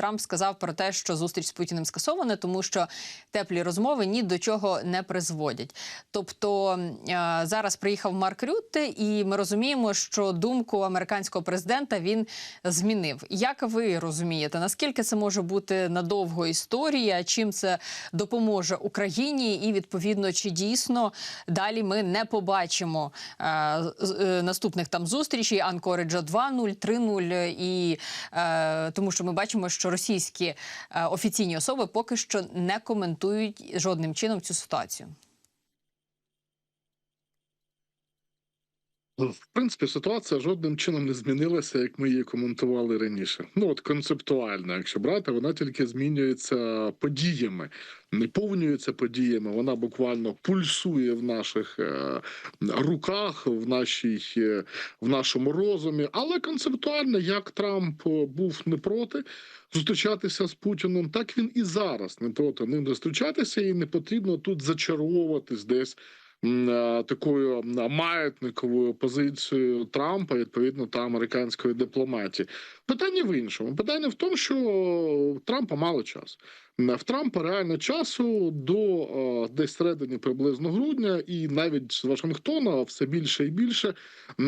Трамп сказав про те, що зустріч з Путіним скасована, тому що теплі розмови ні до чого не призводять. Тобто е, зараз приїхав Марк Рютте, і ми розуміємо, що думку американського президента він змінив. Як ви розумієте, наскільки це може бути надовго історія? Чим це допоможе Україні? І відповідно, чи дійсно далі ми не побачимо е, е, наступних там зустрічей Анкориджа 2.0, 3.0 і тому, що ми бачимо, що російські е, офіційні особи поки що не коментують жодним чином цю ситуацію. В принципі, ситуація жодним чином не змінилася, як ми її коментували раніше. Ну от концептуально, якщо брати, вона тільки змінюється подіями, не повнюється подіями. Вона буквально пульсує в наших е, руках, в нашій е, в нашому розумі. Але концептуально, як Трамп був не проти зустрічатися з Путіним, так він і зараз не проти ним зустрічатися, і не потрібно тут зачаровуватись десь такою маятниковою позицією Трампа, відповідно та американської дипломатії. Питання в іншому. Питання в тому, що в Трампа мало часу. В Трампа реально часу до е, десь середини приблизно грудня, і навіть з Вашингтона все більше і більше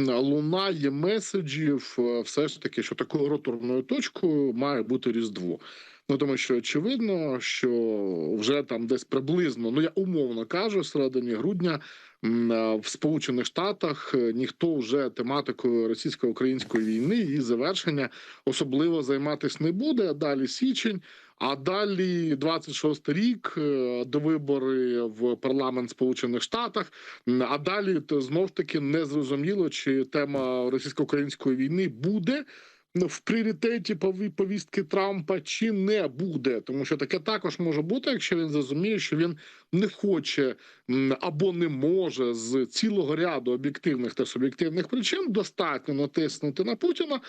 лунає меседжів, е, все ж таки, що такою роторною точкою має бути Різдво. Ну тому що очевидно, що вже там десь приблизно, ну я умовно кажу, середині грудня е, в Сполучених Штатах е, ніхто вже тематикою російсько-української війни і завершення особливо займатися не буде. Далі січень. А далі 26 рік е, до вибори в парламент Сполучених Штатах. А далі то знов таки не зрозуміло, чи тема російсько-української війни буде в пріоритеті пові- повістки Трампа чи не буде, тому що таке також може бути, якщо він зрозуміє, що він не хоче або не може з цілого ряду об'єктивних та суб'єктивних причин достатньо натиснути на Путіна,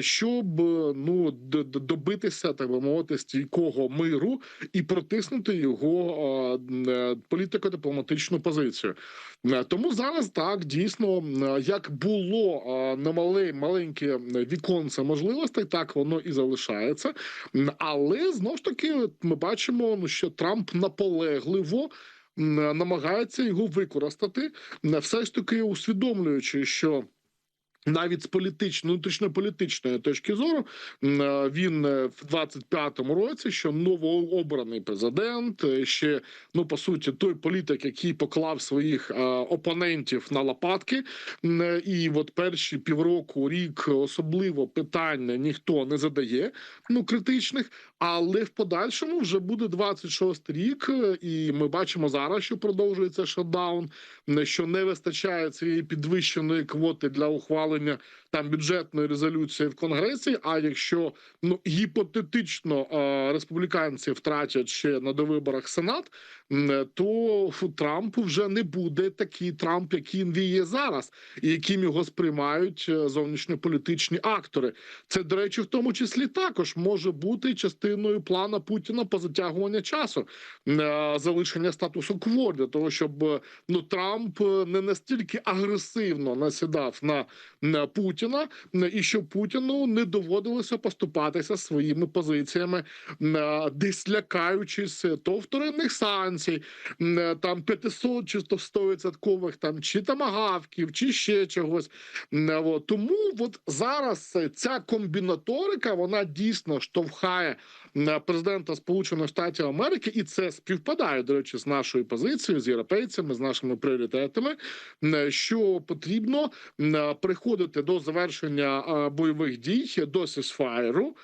щоб ну добитися так би мовити стійкого миру і протиснути його е, політико-дипломатичну позицію. Е, Тому зараз так дійсно, е, як було на мале, маленьке віконце можливостей, так воно і залишається. Але знову ж таки, ми бачимо, ну, що Трамп наполегливо. М, Намагається його використати, все ж таки усвідомлюючи, що навіть з політичної внутрішньополітичної точки зору е, він е, в 25-му році, що новообраний президент, е, ще ну по суті той політик, який поклав своїх опонентів на лопатки, і от перші півроку, рік особливо питання ніхто не задає, ну критичних. Але в подальшому вже буде 26 рік, е, і ми бачимо зараз, що продовжується шатдаун, що не вистачає цієї підвищеної квоти для ухвалення там бюджетної резолюції в конгресі. А якщо ну гіпотетично е, республіканці втратять ще на довиборах сенат, то фу, Трампу вже не буде такий Трамп, яким він є зараз, і яким його сприймають е, зовнішньополітичні актори. Це, до речі, в тому числі також може бути частиною плана Путіна по затягування часу е, залишення статусу кво для того, щоб е, ну Трамп е, не настільки агресивно насідав на, на Путіна, і щоб Путіну не доводилося поступатися своїми позиціями, десь лякаючись то вторинних санкцій, там 500 чи 100% там чи тамагавків, чи ще чогось. Тому от зараз ця комбінаторика вона дійсно штовхає президента Сполучених Штатів Америки, і це співпадає до речі з нашою позицією, з європейцями, з нашими пріоритетами. е, Що потрібно е, приходити до завершення е, бойових дій до сісфаєру.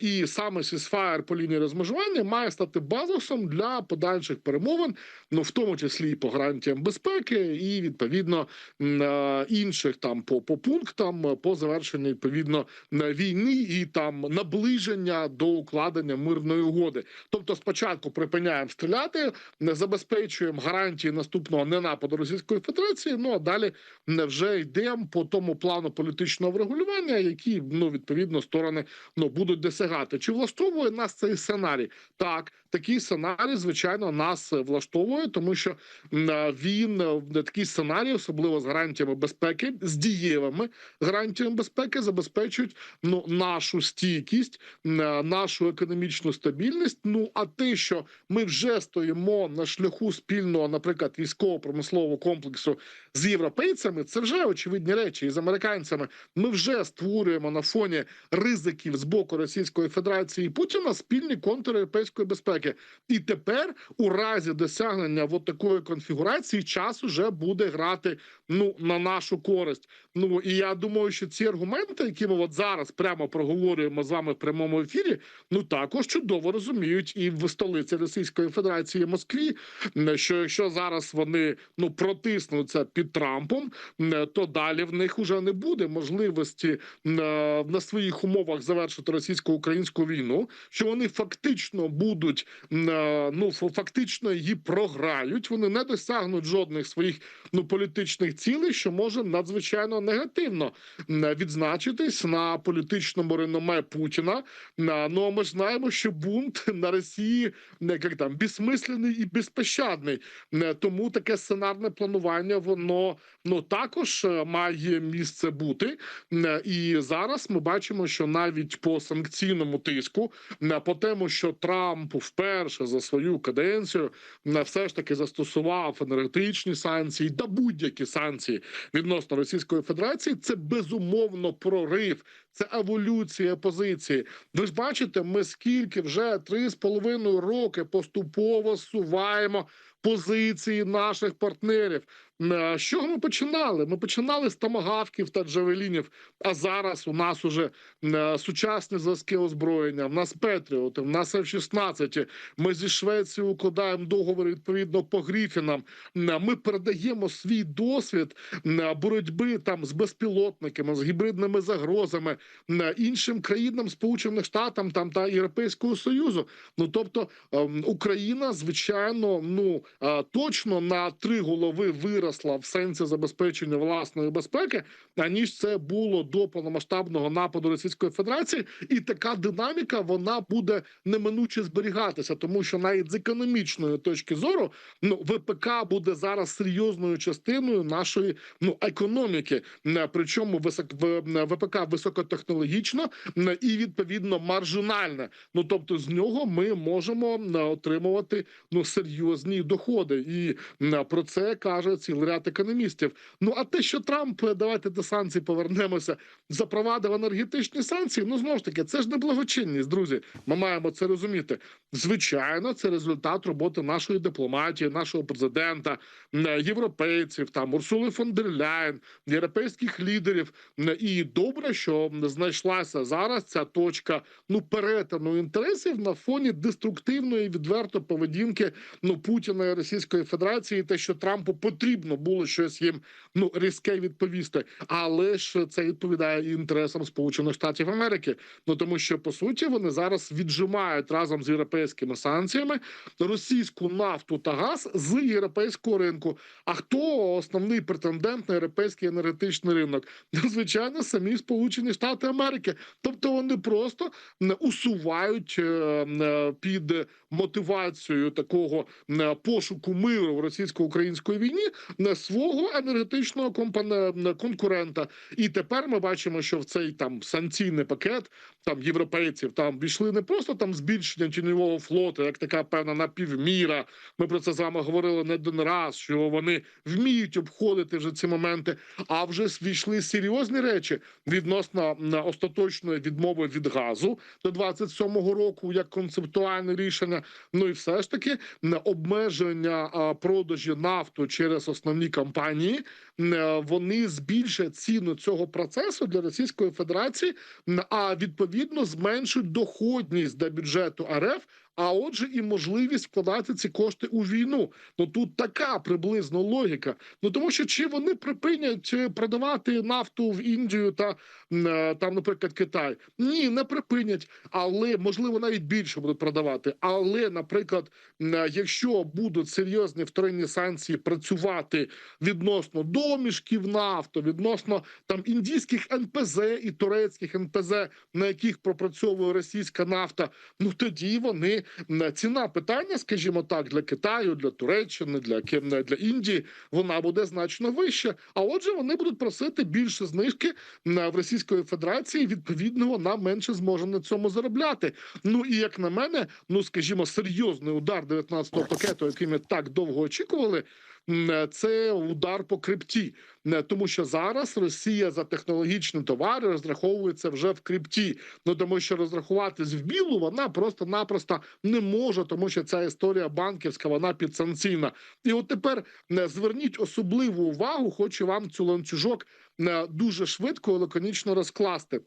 І саме сісфаєр по лінії розмежування має стати базисом для подальших перемовин, ну в тому числі і по гарантіям безпеки, і відповідно е, інших там по, по пунктам по завершенню відповідно війни і там наближення до укладення мирної угоди. Тобто, спочатку припиняємо стріляти, не забезпечуємо гарантії наступного ненападу Російської Федерації. Ну а далі не вже йдемо по тому плану політичного врегулювання, які ну відповідно сторони ну будуть досягати. Чи влаштовує нас цей сценарій? Так, такий сценарій, звичайно, нас влаштовує, тому що е, він е, такий сценарій, особливо з гарантіями безпеки, з дієвими гарантіями безпеки, забезпечують ну нашу стійкість, е, нашу економічну стабільність. Ну а те, що ми вже стоїмо на шляху спільного, наприклад, військово-промислового комплексу з європейцями, це вже очевидні речі. І з американцями ми вже створюємо на фоні ризиків з боку Російської Федерації і Путіна спільні контури європейської безпеки. І тепер, у разі досягнення от такої конфігурації, час уже буде грати ну на нашу користь. Ну і я думаю, що ці аргументи, які ми от зараз прямо проговорюємо з вами в прямому ефірі, ну також чудово розуміють і в столиці Російської Федерації Москві, що якщо зараз вони ну протиснуться під Трампом, то далі в них уже не буде можливості е, на своїх умовах завершити російсько-українську війну, що вони фактично будуть е, ну фактично її програють. Вони не досягнуть жодних своїх ну політичних цілей, що може надзвичайно негативно відзначитись на політичному реноме Путіна. На- Ну а ми знаємо, що бунт на Росії не як там безсмислений і безпощадний. Тому таке сценарне планування воно ну також е, має місце бути. І зараз ми бачимо, що навіть по санкційному тиску, по тому, що Трамп вперше за свою каденцію е, все ж таки застосував енергетичні санкції та будь-які санкції відносно Російської Федерації, це безумовно прорив. Це еволюція позиції. Ви ж бачите, ми скільки вже три з половиною роки поступово суваємо позиції наших партнерів. Е, З чого ми починали? Ми починали з томагавків та джавелінів. А зараз у нас уже е, сучасні зв'язки озброєння. В нас Петріоти, в нас F-16. Ми зі Швецією укладаємо договори відповідно по Гріфінам. Е, Ми передаємо свій досвід е, боротьби там з безпілотниками, з гібридними загрозами е, іншим країнам, Сполучених Штатам там та Європейського Союзу. Ну тобто ем, Україна, звичайно, ну е, точно на три голови виросла в сенсі забезпечення власної безпеки, аніж це було до повномасштабного нападу Російської Федерації, і така динаміка вона буде неминуче зберігатися, тому що навіть з економічної точки зору, ну ВПК буде зараз серйозною частиною нашої ну економіки. Е, Причому ВПК високотехнологічно м, і відповідно маржинальне. Ну тобто з нього ми можемо отримувати ну серйозні доходи, і про це каже цілий ряд економістів. Ну а те, що Трамп е, давайте до санкцій повернемося, запровадив енергетичні санкції. Ну знову ж таки, це ж не благочинність, друзі. Ми маємо це розуміти. Звичайно, це результат роботи нашої дипломатії, нашого президента, європейців, там Урсули фон дер Ляйн, європейських лідерів. І добре, що знайшлася зараз ця точка ну перетину інтересів на фоні деструктивної відверто поведінки ну Путіна і Російської Федерації, те, що Трампу потрібно було щось їм ну різке відповісти, але ж це відповідає інтересам Сполучених Штатів Америки. Ну тому що по суті вони зараз віджимають разом з європейськими санкціями російську нафту та газ з європейського ринку. А хто основний претендент на європейський енергетичний ринок? Ну, Звичайно, самі Сполучені Штати Америки. Тобто вони просто усувають е, е, під мотивацією такого е, пошуку миру в російсько-українській війні на свого енергетичного конкурента. І тепер ми бачимо, що в цей там санкційний пакет там європейців там війшли не просто там збільшення тіньового флоту, як така певна напівміра. Ми про це з вами говорили не один раз, що вони вміють обходити вже ці моменти, а вже війшли серйозні речі відносно м, остаточної відмови від газу до 27-го року, як концептуальне рішення. Ну і все ж таки обмеження продажі нафту через основні компанії. е, Вони збільшать ціну цього процесу для Російської Федерації, а відповідно зменшують доходність до бюджету РФ. А отже, і можливість вкладати ці кошти у війну. Ну тут така приблизно логіка. Ну тому що чи вони припинять е, продавати нафту в Індію та е, там, наприклад, Китай? Ні, не припинять, але можливо навіть більше будуть продавати. Але, наприклад, е, якщо будуть серйозні вторинні санкції працювати відносно домішків нафту, відносно там індійських НПЗ і турецьких НПЗ, на яких пропрацьовує російська нафта, ну тоді вони ціна питання, скажімо так, для Китаю, для Туреччини, для для Індії, вона буде значно вища. А отже, вони будуть просити більше знижки в Російської Федерації. Відповідно, вона менше зможе на цьому заробляти. Ну і як на мене, ну скажімо, серйозний удар 19-го пакету, який ми так довго очікували. М, Це удар по крипті, Е, тому що зараз Росія за технологічні товари розраховується вже в крипті. Ну тому що розрахуватись в білу вона просто-напросто не може, тому що ця історія банківська вона підсанкційна. І от тепер е, зверніть особливу увагу, хочу вам цю ланцюжок е, дуже швидко і лаконічно розкласти.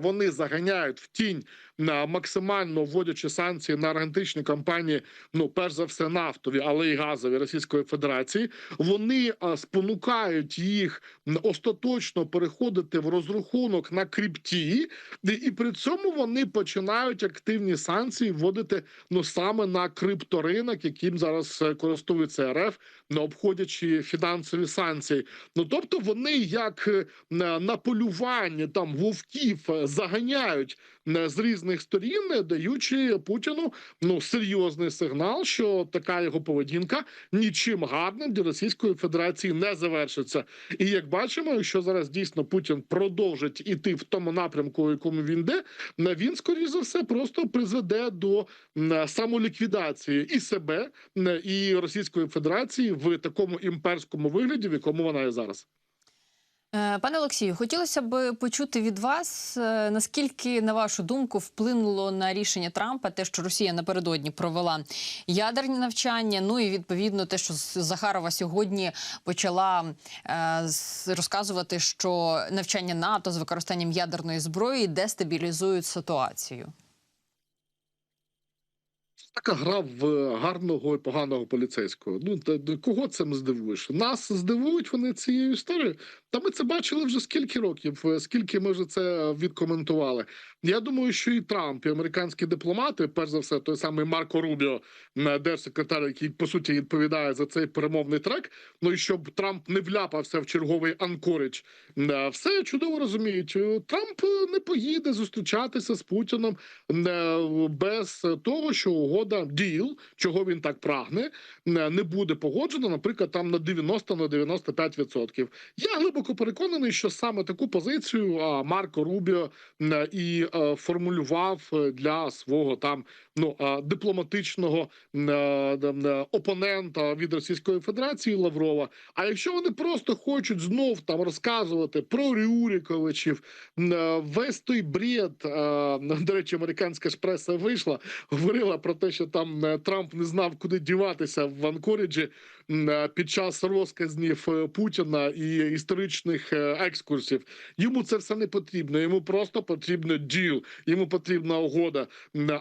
Вони заганяють в тінь на максимально вводячи санкції на енергетичні компанії, ну перш за все нафтові, але й газові Російської Федерації. Вони спонукають їх остаточно переходити в розрахунок на крипті, і, при цьому вони починають активні санкції вводити ну саме на крипторинок, яким зараз е, користується РФ, не обходячи фінансові санкції. Ну тобто вони як е, на, полюванні там вовків е, заганяють е, з різних сторін, е, даючи Путіну ну серйозний сигнал, що така його поведінка нічим гарним для Російської Федерації не завершиться. І як бачимо, якщо зараз дійсно Путін продовжить іти в тому напрямку, у якому він йде, е, він скоріш за все просто призведе до самоліквідації і себе, і Російської Федерації в такому імперському вигляді, в якому вона є зараз. Е, Пане Олексію, хотілося б почути від вас, е, наскільки, на вашу думку, вплинуло на рішення Трампа те, що Росія напередодні провела ядерні навчання. Ну і відповідно те, що Захарова сьогодні почала е, розказувати, що навчання НАТО з використанням ядерної зброї дестабілізують ситуацію. Така гра в гарного і поганого поліцейського. Ну та кого цим здивуєш? Нас здивують вони цією історією. Та ми це бачили вже скільки років, е, скільки ми вже це відкоментували. Я думаю, що і Трамп, і американські дипломати, перш за все, той самий Марко Рубіо, держсекретар, який по суті відповідає за цей перемовний трек. Ну і щоб Трамп не вляпався в черговий анкорич, м, все чудово розуміють. Е, Трамп е, не поїде зустрічатися з Путіном е, без того, що угода діл, чого він так прагне, не буде погоджена, наприклад, там на 90 на 95%. Я глибоко переконаний, що саме таку позицію Марко Рубіо е, і е, формулював е, для свого там ну е, дипломатичного е, е, опонента від Російської Федерації Лаврова. А якщо вони просто хочуть знов там розказувати про Рюриковичів, е, весь той бред, е, до речі, американська ж преса вийшла, говорила про те, що там Трамп не знав, куди діватися в Анкоріджі під час розказнів Путіна і історичних екскурсів. Йому це все не потрібно. Йому просто потрібно діл, йому потрібна угода,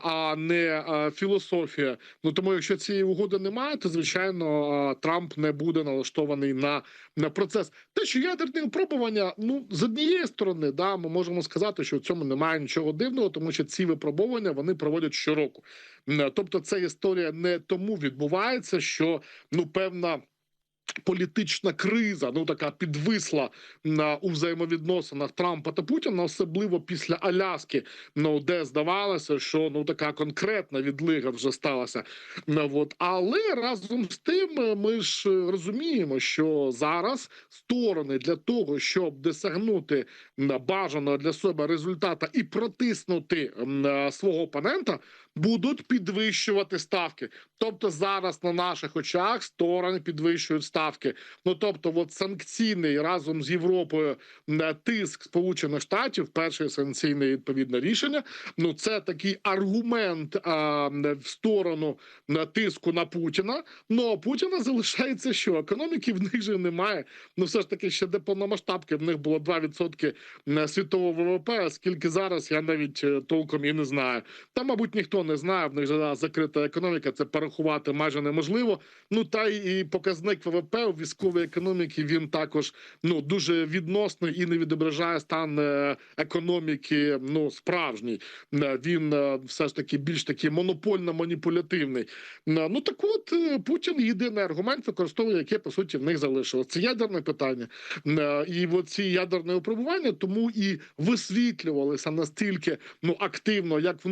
а не е, філософія. Ну тому, якщо цієї угоди немає, то звичайно е, Трамп не буде налаштований на, на процес. Те, що ядерні випробування, ну з однієї сторони, да, ми можемо сказати, що в цьому немає нічого дивного, тому що ці випробування вони проводять щороку. Тобто, ця історія не тому відбувається, що ну певна. Політична криза, ну така підвисла на у взаємовідносинах Трампа та Путіна, особливо після Аляски, ну де здавалося, що ну така конкретна відлига вже сталася. Ну, от. Але разом з тим е, ми ж е, розуміємо, що зараз сторони для того, щоб досягнути бажаного для себе результата і протиснути е, свого опонента, будуть підвищувати ставки. Тобто зараз на наших очах сторони підвищують ставки. Ну тобто, от санкційний разом з Європою на тиск Сполучених Штатів, перше санкційне відповідне рішення. Ну це такий аргумент а, в сторону тиску на Путіна. Ну а Путіна залишається, що економіки в них же немає. Ну все ж таки ще де повномасштабки в них було 2% світового ВВП. а Скільки зараз я навіть е, толком і не знаю. Та, мабуть, ніхто не знає. В них же закрита економіка. Це порахувати майже неможливо. Ну та і показник ВВП у військовій економіки він також ну дуже відносний і не відображає стан е, економіки. Ну справжній Е, він е, все ж таки більш таки монопольно маніпулятивний. Ну так от Путін єдиний аргумент використовує, яке по суті в них залишилось. Це ядерне питання. І от ці ядерне випробування тому і висвітлювалися настільки ну активно, як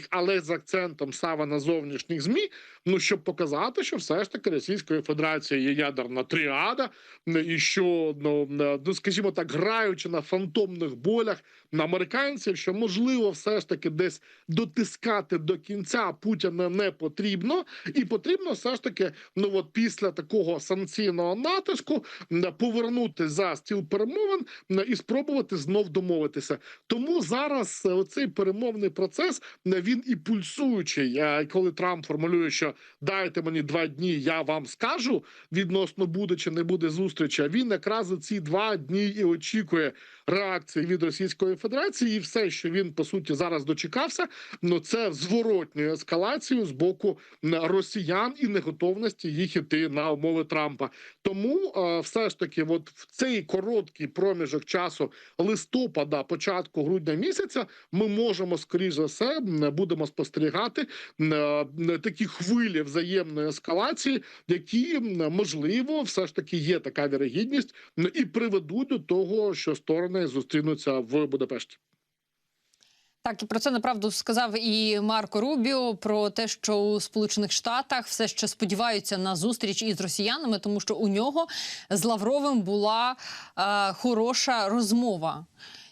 внутрішньоросійських, але з акцентом саме на зовнішніх змі. Ну щоб показати, що все ж таки Російської Федерації є ядерна тріада, і що ну, ну скажімо так, граючи на фантомних болях на американців, що можливо, все ж таки десь дотискати до кінця Путіна не потрібно, і потрібно все ж таки, ну от після такого санкційного натиску повернути за стіл перемовин і спробувати знов домовитися. Тому зараз е, оцей перемовний процес м, він і пульсуючий. Коли Трамп формулює, що дайте мені два дні, я вам скажу відносно буде чи не буде зустрічі. Він якраз ці два дні і очікує реакції від Російської Федерації, і все, що він по суті зараз дочекався, ну це зворотню ескалацію з боку росіян і неготовності їх іти на умови Трампа. Тому е, все ж таки, от в цей короткий проміжок часу листопада, початку грудня місяця, ми можемо скоріш за все будемо спостерігати е, такі хвилі взаємної ескалації, які можливо все ж таки є така вірогідність і приведуть до того, що сторони зустрінуться в Будапешті. Так, і про це направду сказав і Марко Рубіо про те, що у Сполучених Штатах все ще сподіваються на зустріч із росіянами, тому що у нього з Лавровим була е, хороша розмова.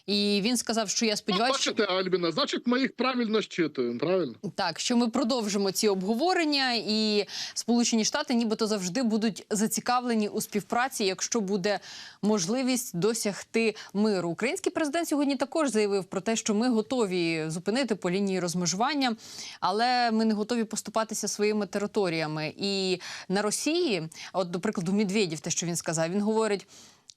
І він сказав, що я Ну, сподіваюся, що... бачите, Альбіна, значить, ми їх правильно щитуємо, правильно? Так, що ми продовжимо ці обговорення, і Сполучені Штати, нібито завжди будуть зацікавлені у співпраці, якщо буде можливість досягти миру. Український президент сьогодні також заявив про те, що ми готові зупинити по лінії розмежування, але ми не готові поступатися своїми територіями. І на Росії, от до прикладу, Медведєв, те, що він сказав, він говорить.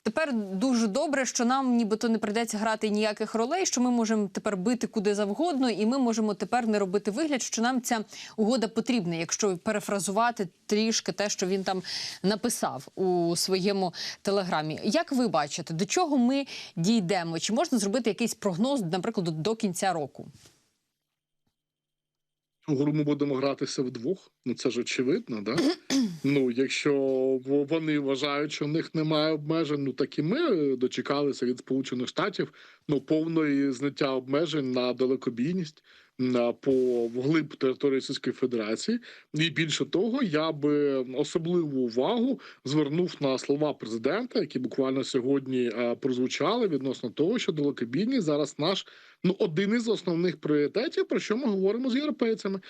Тепер дуже добре, що нам нібито не прийдеться грати ніяких ролей, що ми можемо тепер бити куди завгодно, і ми можемо тепер не робити вигляд, що нам ця угода потрібна, якщо перефразувати трішки те, що він там написав у своєму телеграмі. Як ви бачите, до чого ми дійдемо? Чи можна зробити якийсь прогноз, наприклад, до кінця року? У гру ми будемо гратися вдвох. Ну це ж очевидно, да? ну, якщо вони вважають, що в них немає обмежень, ну так і ми дочекалися від Сполучених Штатів ну повної зняття обмежень на далекобійність. На по вглиб території Російської Федерації, і більше того, я би особливу увагу звернув на слова президента, які буквально сьогодні е, прозвучали відносно того, що далекобійність зараз наш ну один із основних пріоритетів, про що ми говоримо з європейцями.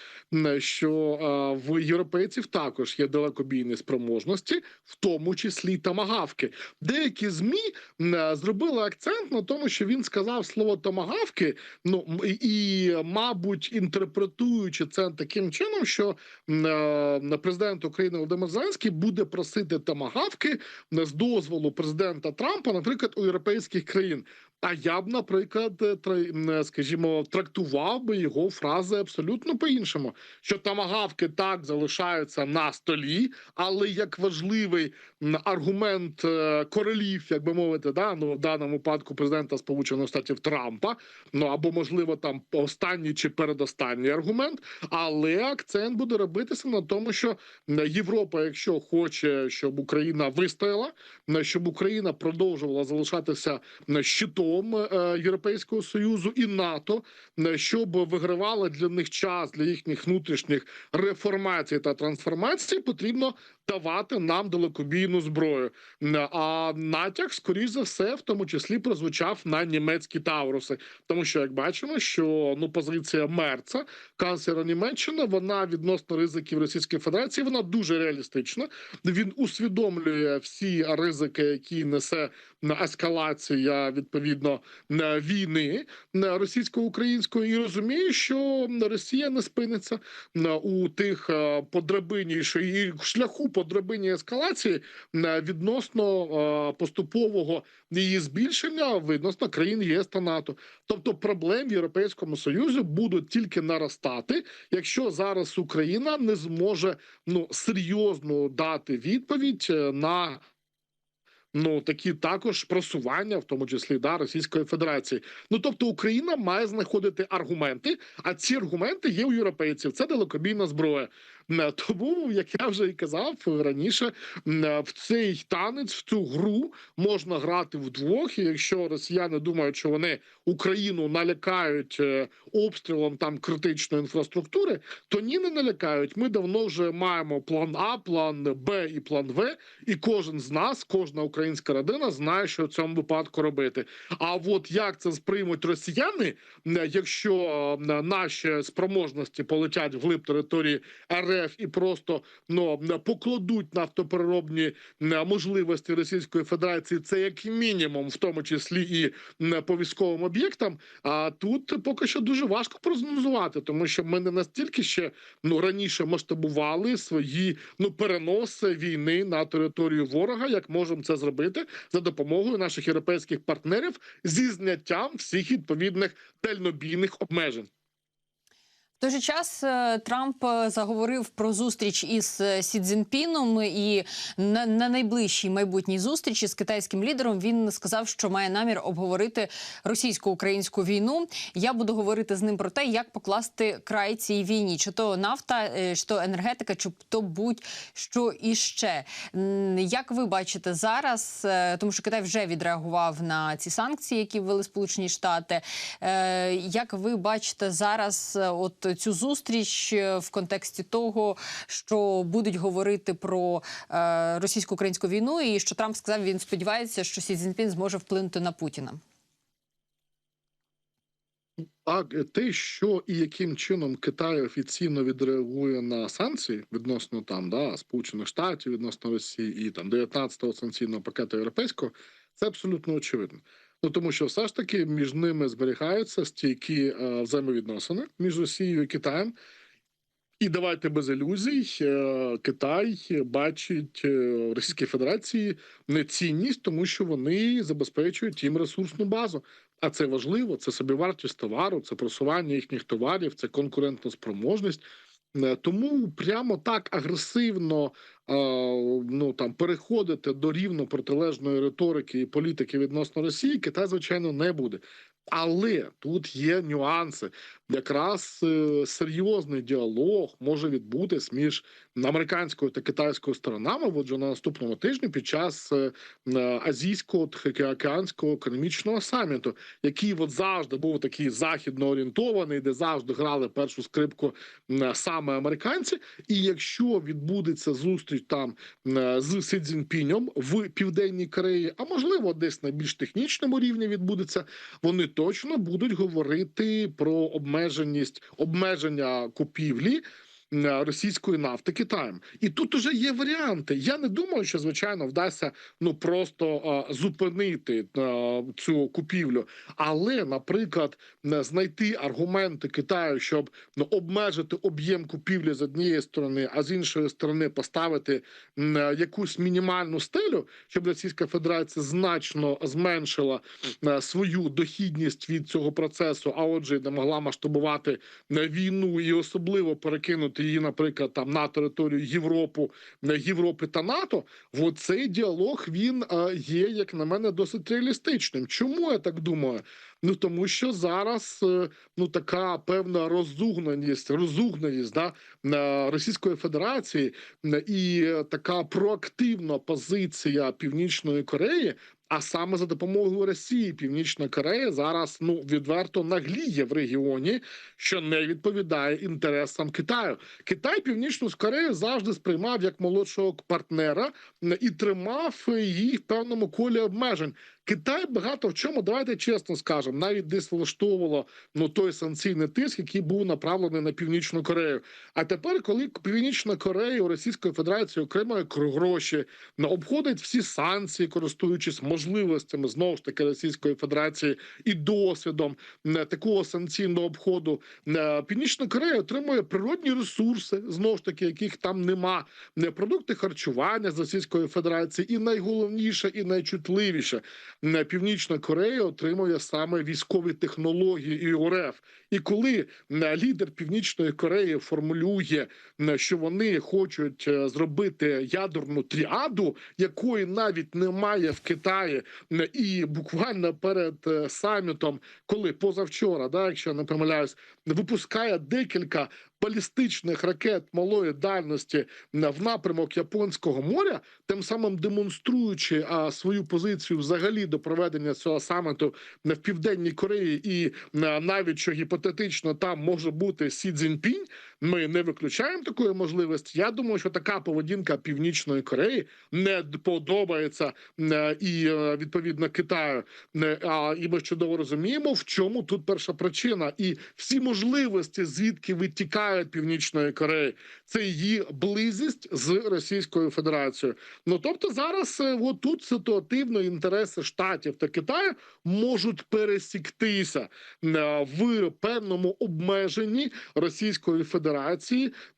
Що е, в європейців також є далекобійні спроможності, в тому числі тамагавки. Деякі змі е, зробили акцент на тому, що він сказав слово тамагавки. Ну і- мабуть, інтерпретуючи це таким чином, що е, президент України Володимир Зеленський буде просити тамагавки з дозволу президента Трампа, наприклад, у європейських країн. А я б, наприклад, е, е, скажімо, трактував би його фрази абсолютно по-іншому. Що тамагавки так залишаються на столі, але як важливий аргумент е, королів, як би мовити, да, ну в даному випадку президента Сполучених Штатів Трампа, ну або можливо там останній чи передостанній аргумент, але акцент буде робитися на тому, що Європа, якщо хоче, щоб Україна вистояла, щоб Україна продовжувала залишатися щитом загалом е, Європейського союзу і НАТО, е, щоб вигравали для них час для їхніх внутрішніх реформацій та трансформацій, потрібно давати нам далекобійну зброю. А натяк, скоріш за все, в тому числі прозвучав на німецькі Тауруси, тому що як бачимо, що ну позиція Мерца, канцлера Німеччини, вона відносно ризиків Російської Федерації, вона дуже реалістична. Він усвідомлює всі ризики, які несе ескалація відповідно війни російсько-української, і розуміє, що Росія не спиниться у тих е, по драбині, що і шляху по драбині ескалації е, відносно е, поступового її збільшення відносно країн ЄС та НАТО. Тобто проблем в Європейському Союзі будуть тільки наростати, якщо зараз Україна не зможе ну серйозно дати відповідь е, на. Ну такі також просування, в тому числі да Російської Федерації. Ну тобто Україна має знаходити аргументи, а ці аргументи є у європейців. Це далекобійна зброя. Е, Тому, як я вже і казав раніше, е, в цей танець, в цю гру можна грати вдвох. І якщо росіяни думають, що вони Україну налякають е, обстрілом там критичної інфраструктури, то ні, не налякають. Ми давно вже маємо план А, план Б і план В, і кожен з нас, кожна українська родина знає, що в цьому випадку робити. А от як це сприймуть росіяни, якщо наші спроможності полетять вглиб території РФ і просто ну покладуть нафтопереробні можливості Російської Федерації, це як мінімум, в тому числі і по військовим об'єктам. А тут поки що дуже важко прогнозувати, тому що ми не настільки ще ну раніше масштабували свої ну переноси війни на територію ворога, як можемо це зробити за допомогою наших європейських партнерів зі зняттям всіх відповідних дальнобійних обмежень. Той же час е, Трамп е, заговорив про зустріч із е, Сі Цзіньпіном і на, на найближчій майбутній зустрічі з китайським лідером він сказав, що має намір обговорити російсько-українську війну. Я буду говорити з ним про те, як покласти край цій війні, чи то нафта, чи то енергетика, чи то будь-що іще. Як ви бачите зараз, тому що Китай вже відреагував на ці санкції, які ввели Сполучені Штати. Як ви бачите зараз, от цю зустріч е, в контексті того, що будуть говорити про е, російсько-українську війну, і що Трамп сказав, він сподівається, що Сі Цзіньпін зможе вплинути на Путіна. Так, е, те, що і яким чином Китай офіційно відреагує на санкції відносно там да Сполучених Штатів, відносно Росії і там 19-го санкційного пакету європейського, це абсолютно очевидно. Ну тому що все ж таки між ними зберігаються стійкі е, взаємовідносини між Росією і Китаєм. І давайте без ілюзій, е, Китай бачить е, Російській Федерації нецінність, тому що вони забезпечують їм ресурсну базу. А це важливо. Це собівартість товару, це просування їхніх товарів, це конкурентна спроможність. Е, Тому прямо так агресивно е, ну там переходити до рівно протилежної риторики і політики відносно Росії, Китай звичайно не буде. Але тут є нюанси. Якраз е, серйозний діалог може відбутись між американською та китайською сторонами. Отже, на наступному тижні під час е, азійського тихоокеанського економічного саміту, який от завжди був такий західно орієнтований, де завжди грали першу скрипку саме американці. І якщо відбудеться зустріч там з Сі Цзіньпінем в південній Кореї, а можливо, десь на більш технічному рівні відбудеться, вони точно будуть говорити про обмеженість обмеження купівлі. Е, Російської нафти Китаєм, і тут уже є варіанти. Я не думаю, що звичайно вдасться ну просто е, зупинити е, цю купівлю, але, наприклад, не знайти аргументи Китаю, щоб ну, обмежити об'єм купівлі з однієї сторони, а з іншої сторони поставити якусь мінімальну стелю, щоб Російська Федерація значно зменшила свою дохідність від цього процесу, а отже, не могла масштабувати війну і особливо перекинути її, наприклад, там на територію Європу, Європи та НАТО. От цей діалог він е, є, як на мене, досить реалістичним. Чому я так думаю? Ну тому що зараз е, ну така певна розугнаність, розугнаність да, Російської Федерації е, і така проактивна позиція Північної Кореї. А саме за допомогою Росії Північна Корея зараз ну відверто нагліє в регіоні, що не відповідає інтересам Китаю. Китай Північну Корею завжди сприймав як молодшого партнера і тримав її в певному колі обмежень. Китай багато в чому, давайте чесно скажемо, навіть десь влаштовувало ну той санкційний тиск, який був направлений на північну Корею. А тепер, коли Північна Корея у Російської Федерації отримує кр- гроші, ну, обходить всі санкції, користуючись можливостями знову ж таки Російської Федерації і досвідом е, такого санкційного обходу, е, Північна Корея отримує природні ресурси, знову ж таки, яких там нема, е, продукти харчування з Російської Федерації, і найголовніше, і найчутливіше. Північна Корея отримує саме військові технології і ОРФ. І коли е, лідер Північної Кореї формулює, е, що вони хочуть е, зробити ядерну тріаду, якої навіть немає в Китаї, і буквально перед самітом, коли позавчора, да, якщо я не помиляюсь, випускає декілька балістичних ракет малої дальності в напрямок Японського моря, тим самим демонструючи а, свою позицію взагалі до проведення цього саміту в південній Кореї, і а, навіть що гіпотетично там може бути Сі Цзіньпінь, ми не виключаємо такої можливості. Я думаю, що така поведінка Північної Кореї не подобається е, і е, відповідно Китаю. Е, А і ми чудово розуміємо, в чому тут перша причина, і всі можливості, звідки витікають Північної Кореї, це її близькість з Російською Федерацією. Ну тобто зараз е, от ситуативно інтереси штатів та Китаю можуть пересіктися в певному обмеженні Російської Федерації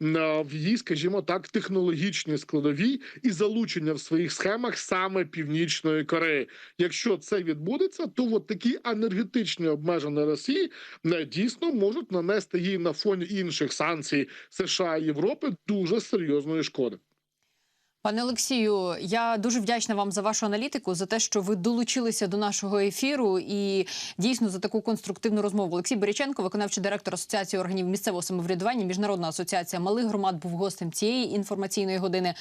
е, в її, скажімо так, технологічній складовій і залучення в своїх схемах саме Північної Кореї. Якщо це відбудеться, то от такі енергетичні обмеження Росії не дійсно можуть нанести їй на фоні інших санкцій США і Європи дуже серйозної шкоди. Пане Олексію, я дуже вдячна вам за вашу аналітику, за те, що ви долучилися до нашого ефіру і дійсно за таку конструктивну розмову. Олексій Береченко, виконавчий директор Асоціації органів місцевого самоврядування, міжнародна асоціація малих громад, був гостем цієї інформаційної години.